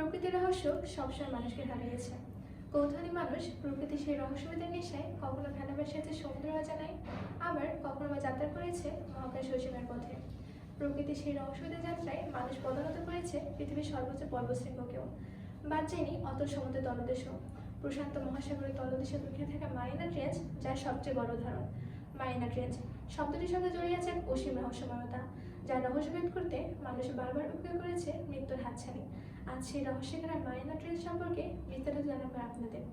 প্রকৃতির রহস্য সবসময় মানুষকে হারিয়েছে। কৌতূহলী মানুষ প্রকৃতির সেই রহস্যবিদের নেশায় কখনো ভালোবাসিয়েছে সমুদ্র জানায় আবার কখনো বা যাত্রা করেছে মহাকাশ সসীমের পথে। প্রকৃতির সেই রহস্যবিদের যাত্রায় মানুষ পদানত করেছে পৃথিবীর সর্বোচ্চ পর্বশৃঙ্গকেও বাদ যায়নি অত সমুদ্রের তলদেশও। প্রশান্ত মহাসাগরের তলদেশে লুকিয়ে থাকা মারিনা ট্রেঞ্চ যার সবচেয়ে বড় উদাহরণ। মারিনা ট্রেঞ্চ শব্দটির সঙ্গে জড়িয়ে আছে এক অসীম রহস্যময়তা। যার রহস্যভেদ করতে মানুষ বারবার উপয়োগ করেছে মৃত্যুর হাতছানি। আজ সেই রহস্যের মারিনা ট্রেঞ্চ সম্পর্কে বিস্তারিত জানাব আপনাদের।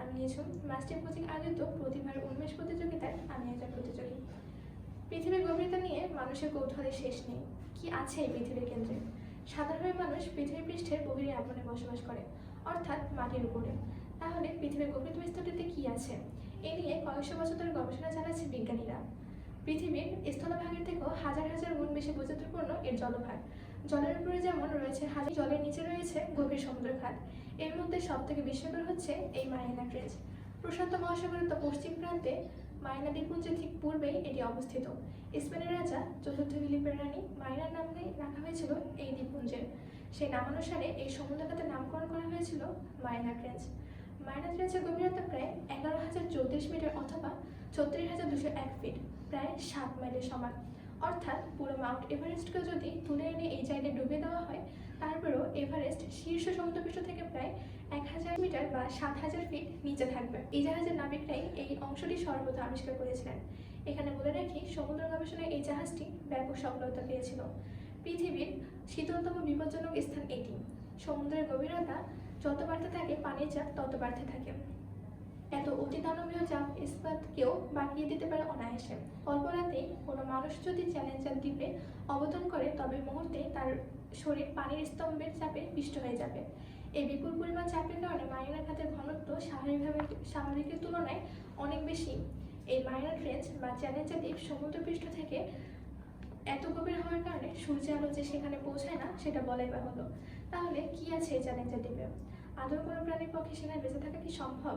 আমি নিয়েছুম মাস্টার কোচিং আয়োজিত প্রতিভার উন্মেষ প্রতিযোগিতায় আমি একজন প্রতিযোগী। পৃথিবীর গভীরতা নিয়ে মানুষের কৌতূহলের শেষ নেই। কি আছে এই পৃথিবীর কেন্দ্রে? সাধারণভাবে মানুষ পৃথিবী পৃষ্ঠের গভীরে আপনে বসবাস করে, অর্থাৎ মাটির উপরে। তাহলে পৃথিবীর গভীরতম স্তরটিতে কি আছে? এ নিয়ে কয়েকশো বছর ধরে গবেষণা চালাচ্ছে বিজ্ঞানীরা। পৃথিবীর স্থলভাগের থেকেও হাজার হাজার গুণ বেশি বৈচিত্র্যপূর্ণ এর জলভাগ। জলের উপরে যেমন রয়েছে হাজার, জলের নিচে রয়েছে গভীর সমুদ্র খাত এর মধ্যে সব থেকে বিস্ময়কর হচ্ছে এই মারিনা ট্রেঞ্চ প্রশান্ত মহাসাগরের তো পশ্চিম প্রান্তে মারিনা দ্বীপপুঞ্জের ঠিক পূর্বেই এটি অবস্থিত। স্পেনের রাজা চতুর্থ ফিলিপের রানী মারিনার নামে রাখা হয়েছিল এই দ্বীপপুঞ্জের। সেই নামানুসারে এই সমুদ্রখাতের নামকরণ করা হয়েছিল মারিনা ট্রেঞ্চ মারিনা ট্রেঞ্চের গভীরতা প্রায় এগারো হাজার চৌত্রিশ মিটার অথবা ছত্রিশ হাজার দুশো এক ফিট, প্রায় সাত মাইলের সমান। অর্থাৎ পুরো মাউন্ট এভারেস্টকে যদি তুলে এনে এই জায়গায় ডুবে দেওয়া হয়, তারপরেও এভারেস্ট শীর্ষ সমুদ্রপৃষ্ঠ থেকে প্রায় এক হাজার মিটার বা সাত হাজার ফিট নিচে থাকবে। এই জাহাজের নাবিকরাই এই অংশটি সর্বপ্রথম আবিষ্কার করেছিলেন। এখানে বলে রাখি, সমুদ্র গবেষণায় এই জাহাজটি ব্যাপক সফলতা পেয়েছিল। পৃথিবীর শীতলতম বিপজ্জনক স্থান এটি। সমুদ্রের গভীরতা যত বাড়তে থাকে, পানির চাপ তত বাড়তে থাকে। এত অতিদানবীয় চাপ ইস্পাতকেও বাঁকিয়ে দিতে পারে অনায়াসে। অল্প রাতেই কোনো মানুষ যদি চ্যালেঞ্জার দ্বীপে অবতরণ করে, তবে মুহূর্তে তার শরীর পানির স্তম্ভের চাপে পিষ্ট হয়ে যাবে। এই বিপুল পরিমাণ চাপের কারণে মারিনা খাতের ঘনত্ব স্বাভাবিকভাবে, স্বাভাবিকের তুলনায় অনেক বেশি। এই মাইনা ট্রেঞ্চ বা চ্যালেঞ্জার দ্বীপ সমুদ্রপৃষ্ঠ থেকে এত গভীর হওয়ার কারণে সূর্যের আলো যে সেখানে পৌঁছায় না, সেটা বলাই বাহুল্য। তাহলে কি আছে এই চ্যালেঞ্জার দ্বীপে? আদৌ কোনো প্রাণীর পক্ষে সেখানে বেঁচে থাকা কি সম্ভব?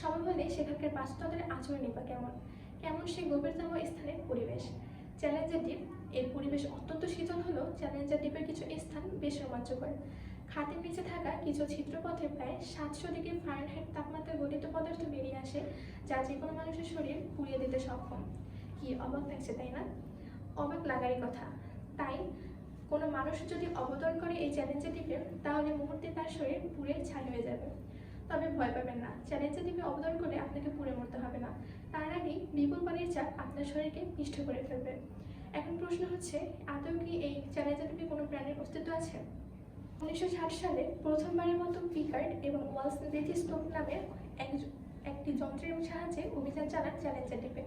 সম্ভব হলে সেখানকার বাস্তুতন্ত্রের আচরণই বা কেমন? কেমন সেই গভীরতম স্থানের পরিবেশ? চ্যালেঞ্জার দ্বীপ, এর পরিবেশ অত্যন্ত শীতল হলেও চ্যালেঞ্জার দ্বীপের কিছু স্থান বেশ রোমাঞ্চকর। খাতের নিচে থাকা কিছু ছিদ্রপথে প্রায় সাতশো ডিগ্রি ফারেনহাইট তাপমাত্রায় গঠিত পদার্থ বেরিয়ে আসে, যা যে কোনো মানুষের শরীর পুড়িয়ে দিতে সক্ষম। কি অবাক লাগছে, তাই না? অবাক লাগারই কথা। তাই কোনো মানুষ যদি অবতরণ করে এই চ্যালেঞ্জের দ্বীপে তাহলে মুহূর্তে তার শরীর পুড়ে ছাই হয়ে যাবে। তবে ভয় পাবেন না। চ্যালেঞ্জের দ্বীপে অবতরণ করলে আপনাকে পুড়ে মরতে হবে না। তার আগেই বিপুল পানির চাপ আপনার শরীরকে পিষ্ট করে ফেলবে। এখন প্রশ্ন হচ্ছে, আদৌ কি এই চ্যালেঞ্জের দ্বীপে কোনো প্রাণীর অস্তিত্ব আছে? উনিশশো ষাট সালে প্রথমবারের মতো পিকার্ড এবং ওয়ালস স্টোভ নামের এক একটি যন্ত্রের সাহায্যে অভিযান চালান চ্যালেঞ্জার দ্বীপে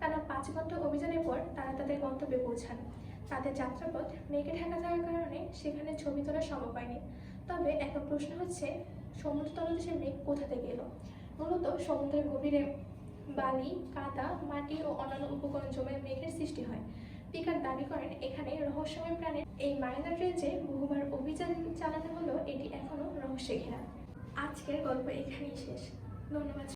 তারা পাঁচ ঘণ্টা অভিযানের পর তারা তাদের গন্তব্যে পৌঁছান। তাদের যাত্রাপথ মেঘে ঢাকা যাওয়ার কারণে সেখানে ছবি তোলা সম্ভব হয়নি তবে একটা প্রশ্ন হচ্ছে সমুদ্র তলদেশে মেঘ কোথা থেকে এলো? মূলত সমুদ্রের গভীরে বালি, কাদা, মাটি ও অন্যান্য উপকরণ জমে মেঘের সৃষ্টি হয়। পিকার দাবি করেন, এখানে রহস্যময় প্রাণের এই মাইনার রেঞ্জে বহুবার অভিযান চালানো হলেও এটি এখনও রহস্যে ঘেরা আজকের গল্প এখানেই শেষ। ধন্যবাদ।